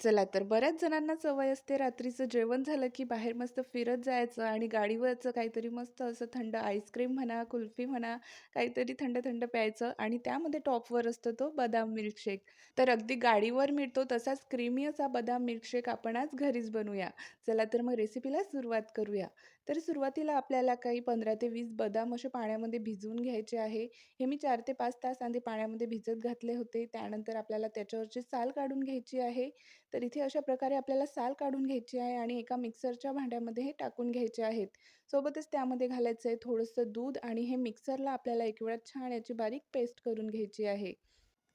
चला तर बऱ्याच जणांना सवय असते रात्रीचं जेवण झालं की बाहेर मस्त फिरत जायचं आणि गाडीवरचं काहीतरी मस्त असं थंड आईस्क्रीम म्हणा कुल्फी म्हणा काहीतरी थंड थंड प्यायचं आणि त्यामध्ये टॉपवर असतो तो बदाम मिल्कशेक. तर अगदी गाडीवर मिळतो तसाच क्रीमी असा बदाम मिल्कशेक आपण आज घरीच बनवूया. चला तर मग रेसिपीला सुरुवात करूया. तर सुरुवातीला आपल्याला काही पंधरा ते वीस बदाम असे पाण्यामध्ये भिजवून घ्यायचे आहे. हे मी चार ते पाच तास आधी पाण्यामध्ये भिजत घातले होते. त्यानंतर आपल्याला त्याच्यावरची साल काढून घ्यायची आहे. तर इथे अशा प्रकारे आपल्याला साल काढून घ्यायची आहे आणि एका मिक्सरच्या भांड्यामध्ये हे टाकून घ्यायचे आहेत. सोबतच त्यामध्ये घालायचं आहे थोडंसं दूध आणि हे मिक्सरला आपल्याला एक वेळा छान याची बारीक पेस्ट करून घ्यायची आहे.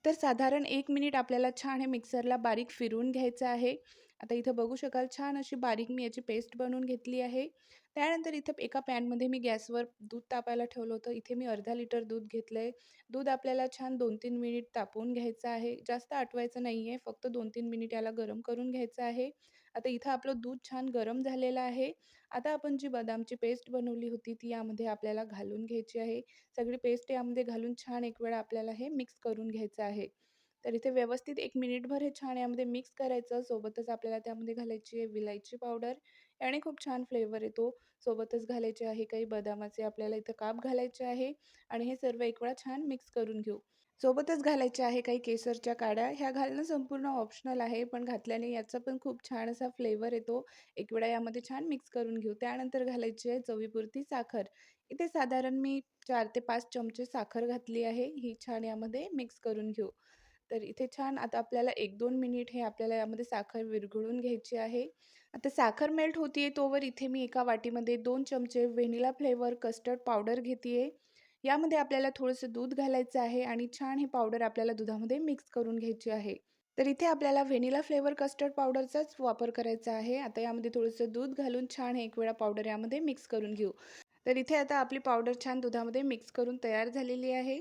तर साधारण एक मिनिट आपल्याला छान हे मिक्सरला बारीक फिरवून घ्यायचं आहे. आता इथं बघू शकाल छान अशी बारीक मी याची पेस्ट बनवून घेतली आहे. त्यानंतर इथं एका पॅनमध्ये मी गॅसवर दूध तापायला ठेवलं होतं. इथे मी अर्धा लिटर दूध घेतलं आहे दूध आपल्याला छान दोन तीन मिनिट तापवून घ्यायचं आहे. जास्त आटवायचं नाही आहे फक्त दोन तीन मिनिट याला गरम करून घ्यायचं आहे. आता इथं आपलं दूध छान गरम झालेलं आहे. आता आपण जी बदामची पेस्ट बनवली होती ती यामध्ये आपल्याला घालून घ्यायची आहे. सगळी पेस्ट यामध्ये घालून छान एक वेळा आपल्याला हे मिक्स करून घ्यायचं आहे. तर इथे व्यवस्थित एक मिनिटभर हे छान यामध्ये मिक्स करायचं. सोबतच आपल्याला त्यामध्ये घालायची आहे विलायची पावडर याने खूप छान फ्लेवर येतो. सोबतच घालायचे आहे काही बदामाचे आपल्याला इथं काप घालायचे आहे आणि हे सर्व एक वेळा छान मिक्स करून घेऊ. सोबतच घालायचे आहे काही केसरच्या काड्या. ह्या घालणं संपूर्ण ऑप्शनल आहे पण घातल्याने याचा पण खूप छान असा फ्लेवर येतो. एक वेळा यामध्ये छान मिक्स करून घेऊ. त्यानंतर घालायची आहे चवीपुरती साखर. इथे साधारण मी चार ते पाच चमचे साखर घातली आहे. ही छान यामध्ये मिक्स करून घेऊ. तर इथे छान आता आपल्याला एक दोन मिनिट हे आपल्याला यामध्ये साखर विरघळून घ्यायची आहे. आता साखर मेल्ट होतीये तोवर इथे मी एका वाटीमध्ये दोन चमचे व्हेनिला फ्लेवर कस्टर्ड पावडर घेते यामध्ये आपल्याला थोडंसं दूध घालायचं आहे आणि छान ही पावडर आपल्याला दुधामध्ये मिक्स करून घ्यायची आहे. तर इथे आपल्याला व्हेनिला फ्लेवर कस्टर्ड पावडरचाच वापर करायचा आहे. आता यामध्ये थोडंसं दूध घालून छान एक वेळा पावडर यामध्ये मिक्स करून घेऊ. तर इथे आता आपली पावडर छान दुधामध्ये मिक्स करून तयार झालेली आहे.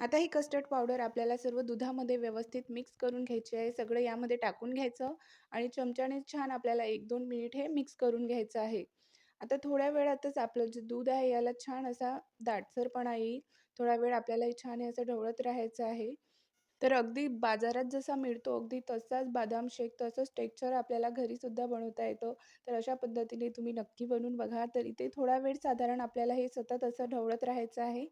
आता ही कस्टर्ड पावडर आपल्याला सर्व दुधामध्ये व्यवस्थित मिक्स करून घ्यायची आहे. सगळं यामध्ये टाकून घ्यायचं आणि चमच्याने छान आपल्याला एक दोन मिनिट हे मिक्स करून घ्यायचं आहे. आता थोड्या वेळातच आपलं जे दूध आहे याला छान असा दाटसरपणा येईल. थोडा वेळ आपल्याला हे छान असं ढवळत राहायचं आहे. तर अगदी बाजारात जसा मिळतो अगदी तसाच बदाम शेक तसंच टेक्स्चर आपल्याला घरीसुद्धा बनवता येतं. तर अशा पद्धतीने तुम्ही नक्की बनवून बघा. तर इथे थोडा वेळ साधारण आपल्याला हे सतत असं ढवळत राहायचं आहे.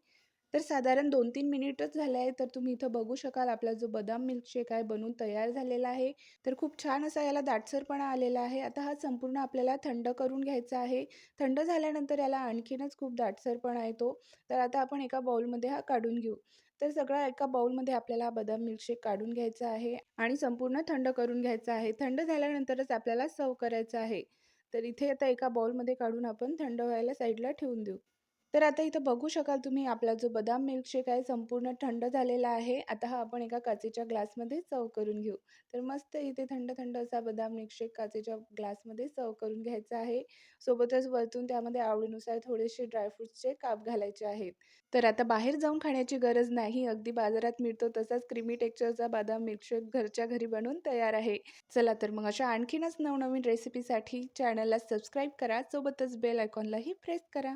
तर साधारण दोन तीन मिनिटच झाले आहे तर तुम्ही इथं बघू शकाल आपला जो बदाम मिल्कशेक आहे बनवून तयार झालेला आहे. तर खूप छान असा याला दाटसरपणा आलेला आहे. आता हा संपूर्ण आपल्याला थंड करून घ्यायचा आहे. थंड झाल्यानंतर याला आणखीनच खूप दाटसरपणा येतो. तर आता आपण एका बाउलमध्ये हा काढून घेऊ. तर सगळा एका बाऊलमध्ये आपल्याला बदाम मिल्कशेक काढून घ्यायचा आहे आणि संपूर्ण थंड करून घ्यायचा आहे. थंड झाल्यानंतरच आपल्याला सर्व करायचं आहे. तर इथे आता एका बाऊलमध्ये काढून आपण थंड व्हायला साईडला ठेवून देऊ. तर आता इथं बघू शकाल तुम्ही आपला जो बदाम मिल्कशेक आहे संपूर्ण थंड झालेला आहे. आता हा आपण एका काचेच्या ग्लासमध्ये सर्व करून घेऊ. तर मस्त इथे थंड थंड असा बदाम मिल्कशेक काचेच्या ग्लासमध्ये सर्व करून घ्यायचा आहे. सोबतच वरतून त्यामध्ये आवडीनुसार थोडेसे ड्रायफ्रूट्सचे काप घालायचे आहेत. तर आता बाहेर जाऊन खाण्याची गरज नाही. अगदी बाजारात मिळतो तसाच क्रीमी टेक्चरचा बदाम मिल्कशेक घरच्या घरी बनवून तयार आहे. चला तर मग अशा आणखीनच नवनवीन रेसिपीसाठी चॅनलला सबस्क्राईब करा. सोबतच बेल आयकॉनलाही प्रेस करा.